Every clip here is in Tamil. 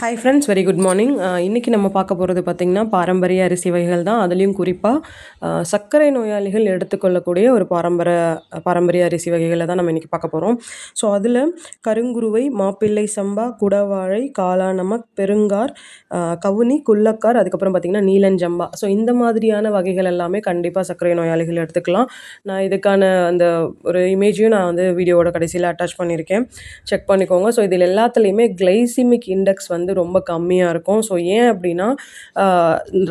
Hi friends very good morning இன்றைக்கி நம்ம பார்க்க போகிறது பார்த்திங்கன்னா பாரம்பரிய அரிசி வகைகள் தான். அதுலேயும் குறிப்பாக uh, சர்க்கரை நோயாளிகள் எடுத்துக்கொள்ளக்கூடிய ஒரு பாரம்பர பாரம்பரிய அரிசி வகைகளை தான் நம்ம இன்றைக்கி பார்க்க போகிறோம் ஸோ அதில் கருங்குருவை மாப்பிள்ளை சம்பா குடவாழை காளாநமக் பெருங்கார் uh, கவுனி குள்ளக்கார் அதுக்கப்புறம் பார்த்திங்கன்னா நீலஞ்சம்பா. ஸோ இந்த மாதிரியான வகைகள் எல்லாமே கண்டிப்பாக சர்க்கரை நோயாளிகள் எடுத்துக்கலாம். நான் இதுக்கான அந்த ஒரு இமேஜையும் நான் வந்து வீடியோவோட கடைசியில் அட்டாச் பண்ணியிருக்கேன். செக் பண்ணிக்கோங்க. ஸோ இதில் எல்லாத்துலேயுமே கிளைசிமிக் இண்டெக்ஸ் வந்து வந்து ரொம்ப கம்மியாக இருக்கும். ஸோ ஏன் அப்படின்னா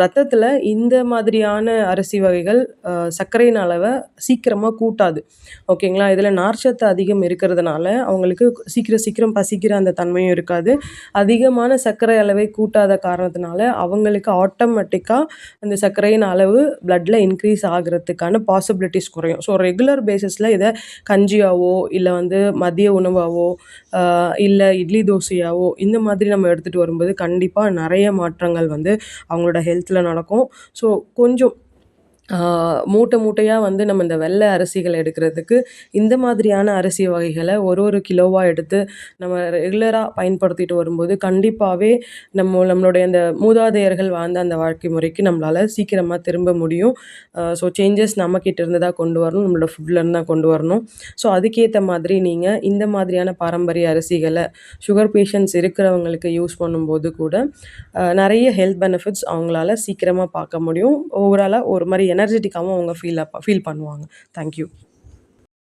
ரத்தத்தில் இந்த மாதிரியான அரிசி வகைகள் சர்க்கரையின் அளவை சீக்கிரமாக கூட்டாது. ஓகேங்களா இதில் நார்ச்சத்து அதிகம் இருக்கிறதுனால அவங்களுக்கு சீக்கிரம் சீக்கிரம் பசிக்கிற அந்த தன்மையும் இருக்காது. அதிகமான சர்க்கரை அளவை கூட்டாத காரணத்தினால அவங்களுக்கு ஆட்டோமேட்டிக்காக அந்த சர்க்கரையின் அளவு பிளட்டில் இன்க்ரீஸ் ஆகிறதுக்கான பாசிபிலிட்டிஸ் குறையும். ஸோ ரெகுலர் பேசிஸில் இதை கஞ்சியாவோ இல்லை வந்து மதிய உணவாவோ இல்லை இட்லி தோசையாவோ இந்த மாதிரி நம்ம எடுத்து எடுத்துகிட்டு வரும்போது கண்டிப்பாக நிறைய மாற்றங்கள் வந்து அவங்களோட ஹெல்த்தில் நடக்கும். ஸோ கொஞ்சம் மூட்டை மூட்டையாக வந்து நம்ம இந்த வெள்ளை அரிசிகளை எடுக்கிறதுக்கு இந்த மாதிரியான அரிசி வகைகளை ஒரு ஒரு கிலோவாக எடுத்து நம்ம ரெகுலராக பயன்படுத்திட்டு வரும்போது கண்டிப்பாகவே நம்ம நம்மளுடைய அந்த மூதாதையர்கள் வாழ்ந்த அந்த வாழ்க்கை முறைக்கு நம்மளால் சீக்கிரமாக திரும்ப முடியும். ஸோ சேஞ்சஸ் நம்மக்கிட்ட இருந்து தான் கொண்டு வரணும் நம்மளோட ஃபுட்லேருந்து தான் கொண்டு வரணும். ஸோ அதுக்கேற்ற மாதிரி நீங்கள் இந்த மாதிரியான பாரம்பரிய அரிசிகளை சுகர் பேஷண்ட்ஸ் இருக்கிறவங்களுக்கு யூஸ் பண்ணும்போது கூட நிறைய ஹெல்த் பெனிஃபிட்ஸ் அவங்களால சீக்கிரமாக பார்க்க முடியும். ஓவராலாக ஒரு மாதிரி எனர்ஜெட்டிக்காகவும் அவங்க ஃபீல் ஃபீல் பண்ணுவாங்க. தேங்க்யூ